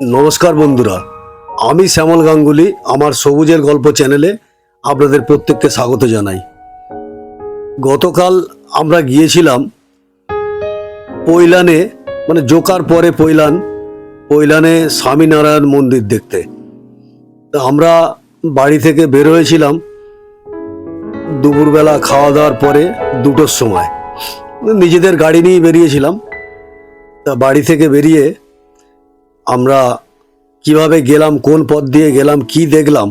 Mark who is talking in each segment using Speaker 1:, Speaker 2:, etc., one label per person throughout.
Speaker 1: নমস্কার বন্ধুরা, আমি শ্যামল গাঙ্গুলি, আমার সবুজের গল্প চ্যানেলে আপনাদের প্রত্যেককে স্বাগত জানাই। গতকাল আমরা গিয়েছিলাম পৈলানে মানে জোকার পরে পৈলান, পৈলানে স্বামীনারায়ণ মন্দির দেখতে। তা আমরা বাড়ি থেকে বের হয়েছিলাম দুপুরবেলা খাওয়া দাওয়ার পরে দুটোর সময়। নিজেদের গাড়ি নিয়ে বেরিয়েছিলাম। তা বাড়ি থেকে বেরিয়ে আমরা কীভাবে গেলাম, কোন পথ দিয়ে গেলাম, কি দেখলাম,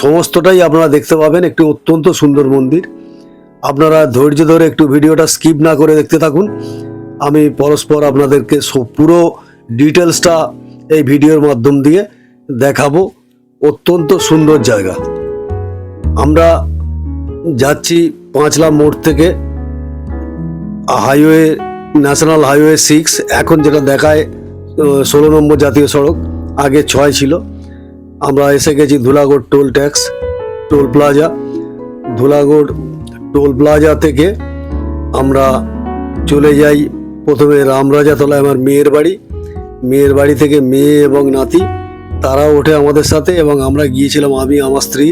Speaker 1: সমস্তটাই আপনারা দেখতে পাবেন একটি অত্যন্ত সুন্দর মন্দির। আপনারা ধৈর্য ধরে একটু ভিডিওটা স্কিপ না করে দেখতে থাকুন। আমি পরস্পর আপনাদেরকে পুরো ডিটেলসটা এই ভিডিওর মাধ্যম দিয়ে দেখাবো। অত্যন্ত সুন্দর জায়গা। আমরা যাচ্ছি পাঁচলা মোড় থেকে হাইওয়ে, ন্যাশনাল হাইওয়ে সিক্স। এখন যেটা দেখায় ষোলো নম্বর জাতীয় সড়ক, আগে ছয় ছিল। আমরা এসে গেছি Dhulagarh toll tax, toll plaza. Dhulagarh toll plaza থেকে আমরা চলে যাই প্রথমে রামরাজাতলায় আমার মেয়ের বাড়ি। মেয়ের বাড়ি থেকে মেয়ে এবং নাতি, তারাও ওঠে আমাদের সাথে এবং আমরা গিয়েছিলাম আমি, আমার স্ত্রী,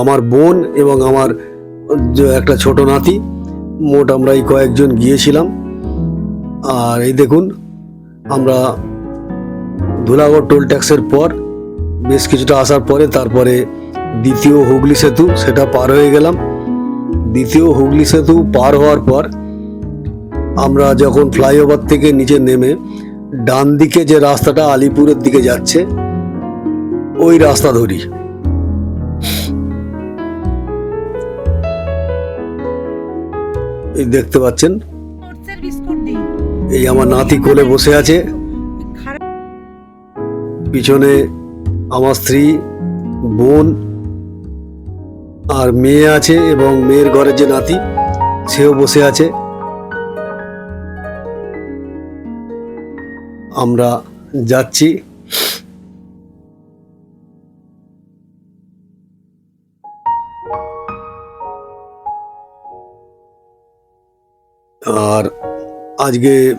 Speaker 1: আমার বোন এবং আমার একটা ছোট নাতি। মোট আমরা এই কয়েকজন গিয়েছিলাম। আর এই দেখুন আমরা ধুলাগড় টোল ট্যাক্সের পর বেশ কিছুটা আসার পরে তারপরে দ্বিতীয় হুগলি সেতু, সেটা পার হয়ে গেলাম। দ্বিতীয় হুগলি সেতু পার হওয়ার পর আমরা যখন ফ্লাইওভার থেকে নিচে নেমে ডান দিকে যে রাস্তাটা আলিপুরের দিকে যাচ্ছে, ওই রাস্তা ধরি। দেখতে পাচ্ছেন?
Speaker 2: বিস্কুট দিই।
Speaker 1: এই আমার নাতি কোলে বসে আছে। পিছনে আমার স্ত্রী, বোন আর মেয়ে আছে এবং মেয়ের ঘরের যে নাতি, সেও বসে আছে। আমরা যাচ্ছি। আর আজকে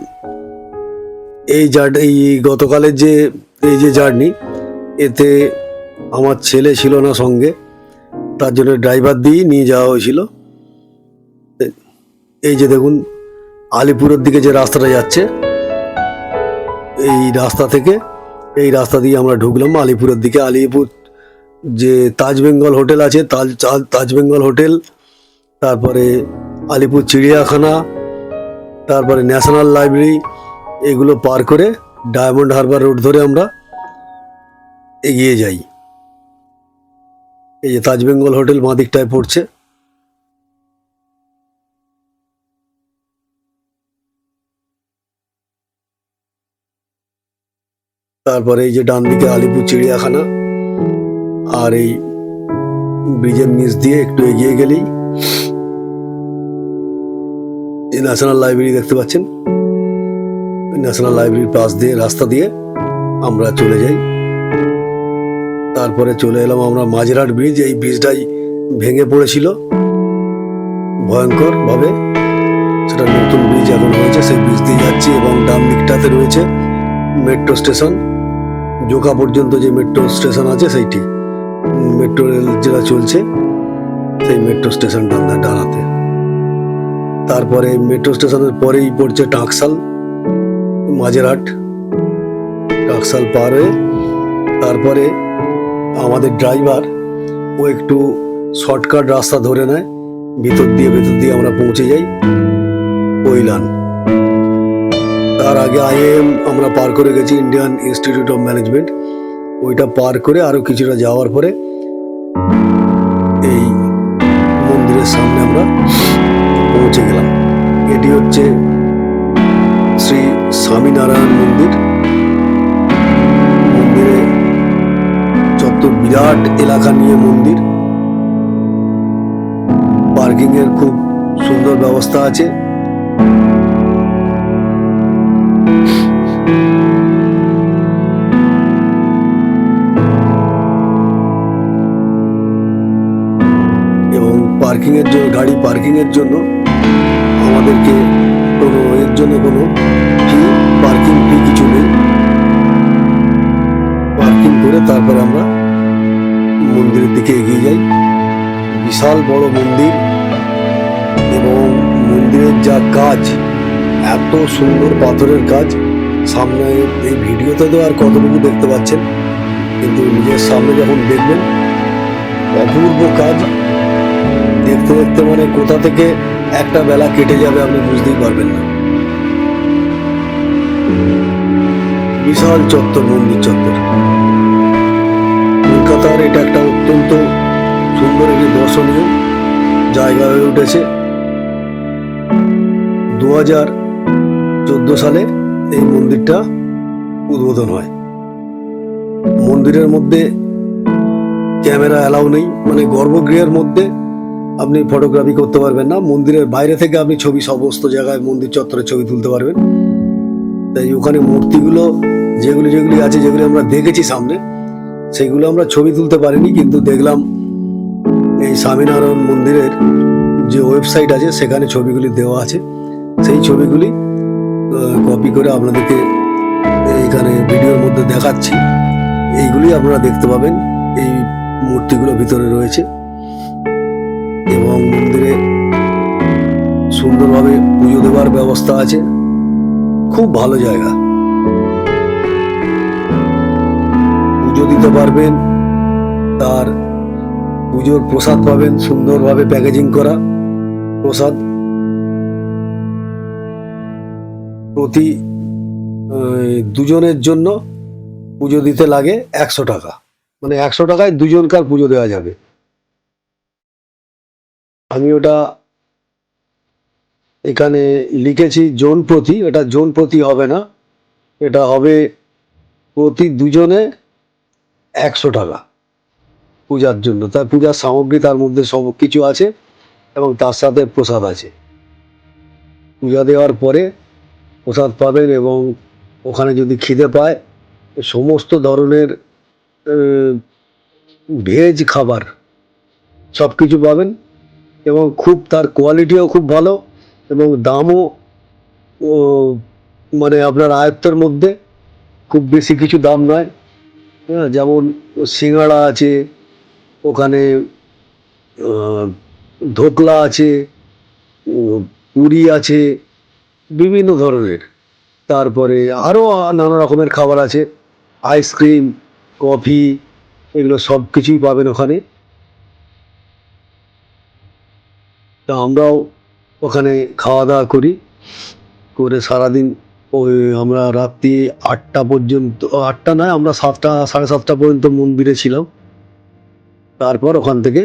Speaker 1: এই জার্ড এই গতকালের যে এই যে জার্নি, এতে আমার ছেলে ছিল না সঙ্গে, তার জন্য ড্রাইভার দিয়েই নিয়ে যাওয়া হয়েছিল। এই যে দেখুন, আলিপুরের দিকে যে রাস্তাটা যাচ্ছে, এই রাস্তা থেকে এই রাস্তা দিয়ে আমরা ঢুকলাম আলিপুরের দিকে। আলিপুর যে তাজ বেঙ্গল হোটেল আছে তাজ- তাজ বেঙ্গল হোটেল, তারপরে আলিপুর চিড়িয়াখানা তারপরে ন্যাশনাল লাইব্রেরি, এগুলো পার করে ডায়মন্ড হারবার রোড ধরে আমরা এগিয়ে যাই। এই যে তাজ বেঙ্গল হোটেল বাঁ দিকটায় পড়ছে। তারপরে এই যে ডান দিকে আলিপুর চিড়িয়াখানা, আর এই ব্রিজের নিচ দিয়ে একটু এগিয়ে গেলেই এই ন্যাশনাল লাইব্রেরি দেখতে পাচ্ছেন? ন্যাশনাল লাইব্রেরির পাশ দিয়ে, রাস্তা দিয়ে আমরা চলে যাই। তারপরে চলে এলাম আমরা মাঝেরহাট ব্রিজ। এই ব্রিজটাই ভেঙে পড়েছিল। ভয়ঙ্কর ভাবে সেটা নতুন ব্রিজ এখন হয়েছে। সেই ব্রিজ দিয়ে যাচ্ছি এবং ডান দিকটাতে রয়েছে মেট্রো স্টেশন। জোকা পর্যন্ত যে মেট্রো স্টেশন আছে, সেইটি। মেট্রো রেল যেটা চলছে, সেই মেট্রো স্টেশন ডান ডানাতে তারপরে মেট্রো স্টেশনের পরেই পড়ছে টাকসাল মাঝেরহাট। টাকসাল পার হয়ে তারপরে আমাদের ড্রাইভার ও একটু শর্টকাট রাস্তা ধরে নেয়, ভিতর দিয়ে ভিতর দিয়ে আমরা পৌঁছে যাই কৈলান। তার আগে আইএম আমরা পার করে গেছি ইন্ডিয়ান ইনস্টিটিউট অফ ম্যানেজমেন্ট ওইটা পার করে আরও কিছুটা যাওয়ার পরে এই মন্দিরের সামনে এটি হচ্ছে শ্রী স্বামীনারায়ণ মন্দির। মন্দিরে যত বিরাট এলাকা নিয়ে মন্দির পার্কিং এর খুব সুন্দর ব্যবস্থা আছে। এবং পার্কিং এর জন্য, গাড়ি পার্কিং এর জন্য আমাদেরকে কোনো, এর জন্য কোনো ফি পার্কিং ফি কিছু নেই? পার্কিং করে তারপরে আমরা মন্দিরের দিকে এগিয়ে যাই। বিশাল বড় মন্দির এবং মন্দিরের যা কাজ এত সুন্দর পাথরের কাজ সামনে এই ভিডিওতে তো আর কতটুকু দেখতে পাচ্ছেন, কিন্তু নিজের সামনে যখন দেখবেন, অপূর্ব কাজ। দেখতে দেখতে মানে কোথা থেকে একটা বেলা কেটে যাবে আপনি বুঝতেই পারবেন না। বিশাল চত্বর মন্দির চত্বর। কলকাতার এটা একটা অত্যন্ত সুন্দর একটি দর্শনীয় জায়গা হয়ে উঠেছে। দু হাজার চোদ্দ সালে এই মন্দিরটা উদ্বোধন হয়। মন্দিরের মধ্যে ক্যামেরা অ্যালাউ নেই মানে গর্ভগৃহের মধ্যে আপনি ফটোগ্রাফি করতে পারবেন না। মন্দিরের বাইরে থেকে আপনি ছবি সমস্ত জায়গায় মন্দির চত্বরে ছবি তুলতে পারবেন। তাই ওখানে মূর্তিগুলো, যেগুলি যেগুলি আছে, যেগুলি আমরা দেখেছি সামনে, সেগুলো আমরা ছবি তুলতে পারিনি, কিন্তু দেখলাম এই স্বামীনারায়ণ মন্দিরের যে ওয়েবসাইট আছে, সেখানে ছবিগুলি দেওয়া আছে। সেই ছবিগুলি কপি করে আপনাদেরকে এইখানে ভিডিওর মধ্যে দেখাচ্ছি। এইগুলি আপনারা দেখতে পাবেন। এই মূর্তিগুলো ভিতরে রয়েছে। এবং মন্দিরে সুন্দরভাবে পুজো দেওয়ার ব্যবস্থা আছে। খুব ভালো জায়গা। পুজো দিতে পারবেন, তার পুজোর প্রসাদ পাবেন, সুন্দরভাবে প্যাকেজিং করা প্রসাদ। প্রতি দুজনের জন্য পুজো দিতে লাগে একশো টাকা। মানে একশো টাকায় দুজনকার পুজো দেওয়া যাবে। আমি ওটা এখানে লিখেছি জোন প্রতি, এটা জোন প্রতি হবে না। এটা হবে প্রতি দুজনে একশো টাকা পূজার জন্য। তার পূজার সামগ্রী তার মধ্যে সব কিছু আছে এবং তার সাথে প্রসাদ আছে। পূজা দেওয়ার পরে প্রসাদ পাবেন এবং ওখানে যদি খিদে পায়, সমস্ত ধরনের ভেজ খাবার সব কিছু পাবেন। এবং খুব তার কোয়ালিটিও খুব ভালো এবং দামও মানে আপনার আয়ত্তের মধ্যে খুব বেশি কিছু দাম নয়। হ্যাঁ যেমন সিঙ্গাড়া আছে, ওখানে ধোকলা আছে পুরি আছে, বিভিন্ন ধরনের। তারপরে আরও নানা রকমের খাবার আছে আইসক্রিম কফি এগুলো সব কিছুই পাবেন ওখানে। তা আমরাও ওখানে খাওয়া দাওয়া করি। করে সারাদিন ওই আমরা রাত্রি আটটা পর্যন্ত, আটটা নয়, আমরা সাতটা, সাড়ে সাতটা পর্যন্ত মন্দিরে ছিলাম। তারপর ওখান থেকে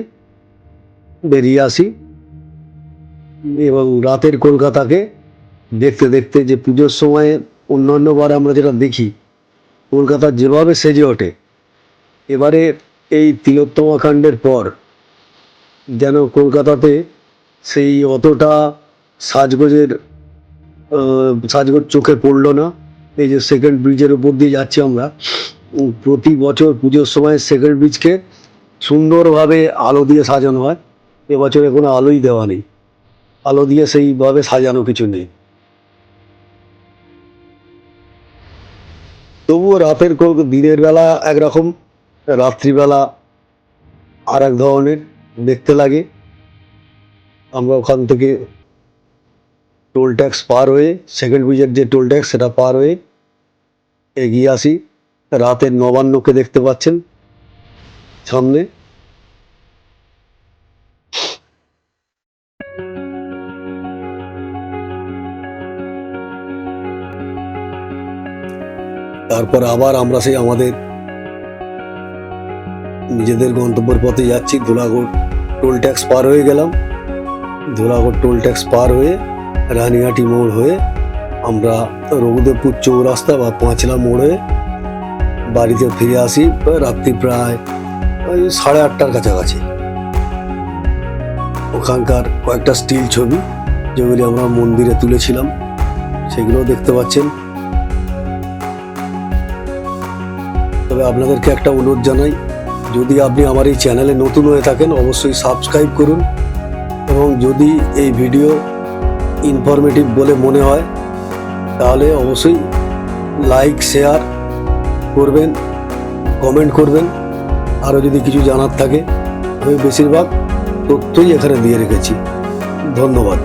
Speaker 1: বেরিয়ে আসি এবং রাতের কলকাতাকে দেখতে দেখতে যে পুজোর সময় অন্যান্য বার আমরা যেটা দেখি, কলকাতা যেভাবে সেজে ওঠে, এবারে এই তিলোত্তমা কাণ্ডের পর যেন কলকাতাতে সেই অতটা সাজগোজের সাজগোজ চোখে পড়ল না। এই যে সেকেন্ড ব্রিজের উপর দিয়ে যাচ্ছি আমরা প্রতি বছর পুজোর সময় সেকেন্ড ব্রিজকে সুন্দরভাবে আলো দিয়ে সাজানো হয়। এবছরে কোনো আলোই দেওয়া নেই। আলো দিয়ে সেইভাবে সাজানো কিছু নেই। তবুও রাতের দিনের বেলা একরকম, রাত্রিবেলা আর এক ধরনের দেখতে লাগে। আমরা ওখান থেকে টোল ট্যাক্স পার হয়ে সেকেন্ড ব্রিজের যে টোল ট্যাক্স সেটা পার হয়ে এগিয়ে আসি। রাতের নবান্নকে দেখতে পাচ্ছেন সামনে। তারপর আবার আমরা সেই আমাদের নিজেদের গন্তব্যের পথে যাচ্ছি, ধুলাগড় টোল ট্যাক্স পার হয়ে গেলাম। ধুলাগড় টোল ট্যাক্স পার হয়ে রানীহাটি মোড় হয়ে আমরা রঘুদেবপুর চৌরাস্তা বা পাঁচলা মোড়ে বাড়িতে ফিরে আসি, রাত্রি প্রায় ওই সাড়ে আটটার কাছাকাছি। ওখানকার কয়েকটা স্টিল ছবি, যেগুলি আমরা মন্দিরে তুলেছিলাম, সেগুলো দেখতে পাচ্ছেন। তবে আপনাদেরকে একটা অনুরোধ জানাই, যদি আপনি আমার এই চ্যানেলে নতুন হয়ে থাকেন, অবশ্যই সাবস্ক্রাইব করুন এবং যদি এই ভিডিও ইনফরমেটিভ বলে মনে হয়, তাহলে অবশ্যই লাইক শেয়ার করবেন কমেন্ট করবেন। আরও যদি কিছু জানার থাকে, আমি বেশিরভাগ তথ্যই এখানে দিয়ে রেখেছি। ধন্যবাদ।